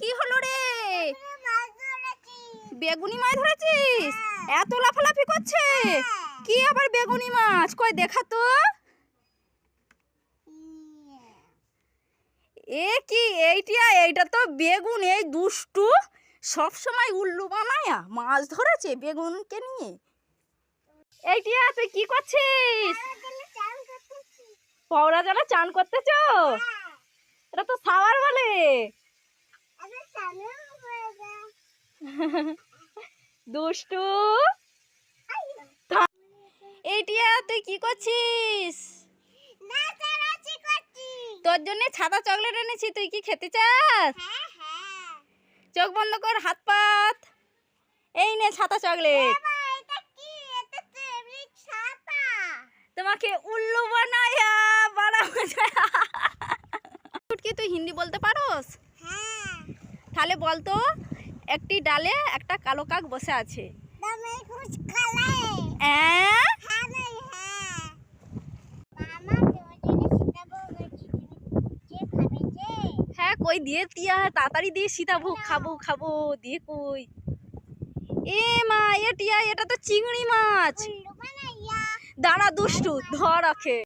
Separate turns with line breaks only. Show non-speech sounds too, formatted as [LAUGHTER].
কি হলো রে? বেগুনি মাছ ধরেছিস। এত লাফালাফি করছে? কি আবার বেগুনি মাছ? কই দেখা তো। এ কি এইটা এইটা তো বেগুন এই দুষ্টু। সব সময় উল্লু বানায়া মাছ ধরেছে বেগুনকে নিয়ে। এইটিয়া তুই কি করছিস? পৌরা জলে চান করতেছ এটা তো সাওয়ার বলে [LAUGHS] দুষ্টু। এইটিয়া তুই কি করছিস? তোর জন্য ছাদা চকলেট এনেছি, তুই কি খেতে চাস? চোখ বন্ধ কর, হাত পাত। এই নে ছাতা চকলেট। তোমাকে উল্লু বানায়া বানাবো [LAUGHS] কি তুই হিন্দি বলতে পারোস? তাহলে বলতো একটি ডালে একটা কালো কাক বসে আছে। অ্যাঁ? হ্যাঁ। কই দিয়ে তিয়া তাড়াতাড়ি দিয়ে সীতাভোগ খাব খাব দিয়ে কই? এ মা এ টিয়া এটা তো চিংড়ি মাছ। দাঁড়া দুষ্টু ধর রাখে